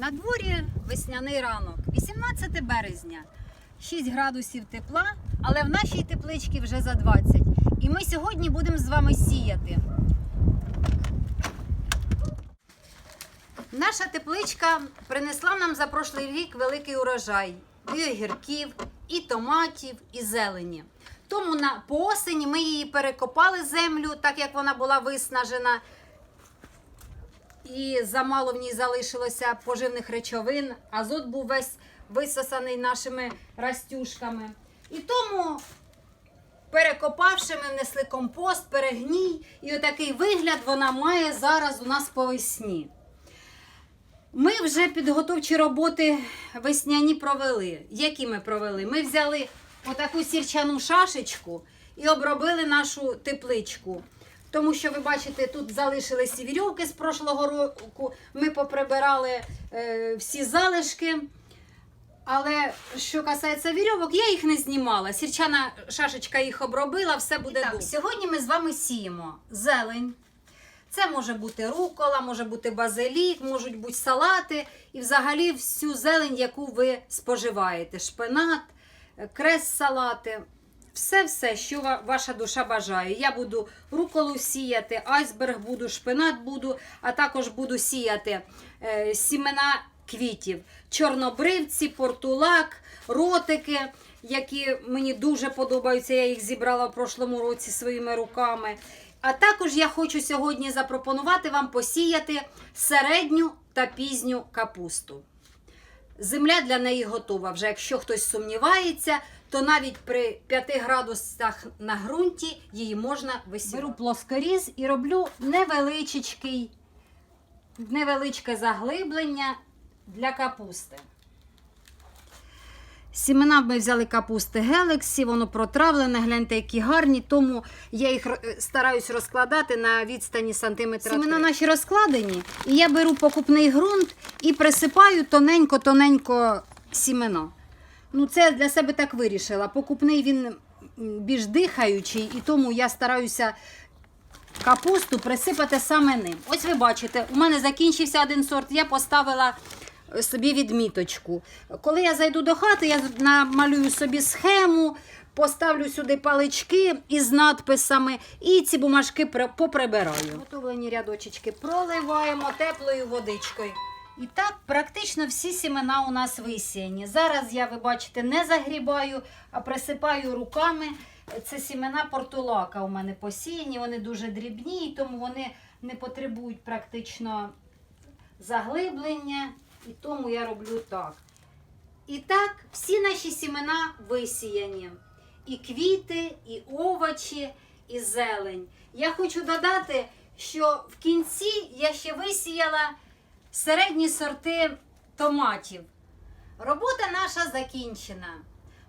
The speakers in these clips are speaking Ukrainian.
На дворі весняний ранок, 18 березня, 6 градусів тепла, але в нашій тепличці вже за 20. І ми сьогодні будемо з вами сіяти. Наша тепличка принесла нам за прошлий рік великий урожай і огірків, і томатів, і зелені. Тому на по осені ми її перекопали землю, так як вона була виснажена, і замало в ній залишилося поживних речовин. Азот був весь висосаний нашими растюшками. І тому, перекопавши, ми внесли компост, перегній, і отакий вигляд вона має зараз у нас по весні. Ми вже підготовчі роботи весняні провели. Які ми провели? Ми взяли отаку сірчану шашечку і обробили нашу тепличку. Тому що ви бачите, тут залишилися вірьовки з прошлого року. Ми поприбирали е, всі залишки. Але що касається вірьовок, я їх не знімала. Сірчана шашечка їх обробила, все буде добре. Сьогодні ми з вами сіємо зелень. Це може бути рукола, може бути базилік, можуть бути салати і взагалі всю зелень, яку ви споживаєте: шпинат, е, крес-салати. Все-все, що ваша душа бажає. Я буду руколу сіяти, айсберг буду, шпинат буду, а також буду сіяти е, сімена квітів, чорнобривці, портулак, ротики, які мені дуже подобаються. Я їх зібрала в прошлому році своїми руками. А також я хочу сьогодні запропонувати вам посіяти середню та пізню капусту. Земля для неї готова. Вже якщо хтось сумнівається, то навіть при 5 градусах на ґрунті її можна висівати. Беру плоскоріз і роблю невеличкий, невеличке заглиблення для капусти. Сімена ми взяли капусти Гелексі, воно протравлене, гляньте, які гарні, тому я їх е, стараюсь розкладати на відстані сантиметра. Сімена наші розкладені, і я беру покупний ґрунт і присипаю тоненько-тоненько сімена. Ну, це для себе так вирішила. Покупний він більш дихаючий, і тому я стараюся капусту присипати саме ним. Ось ви бачите, у мене закінчився один сорт, я поставила собі відміточку. Коли я зайду до хати, я намалюю собі схему, поставлю сюди палички із надписами і ці бумажки поприбираю. Готовлені рядочечки проливаємо теплою водичкою. І так, практично всі сімена у нас висіяні. Зараз я, ви бачите, не загрібаю, а присипаю руками. Це сімена портулака у мене посіяні, вони дуже дрібні, тому вони не потребують практично заглиблення. І тому я роблю так. І так, всі наші сімена висіяні. І квіти, і овочі, і зелень. Я хочу додати, що в кінці я ще висіяла середні сорти томатів. Робота наша закінчена.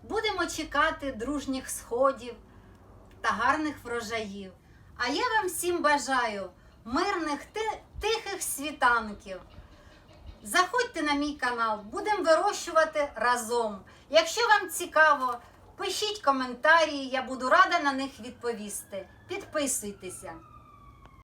Будемо чекати дружніх сходів та гарних врожаїв. А я вам всім бажаю мирних тихих світанків. Заходьте на мій канал, будемо вирощувати разом. Якщо вам цікаво, пишіть коментарі, я буду рада на них відповісти. Підписуйтеся.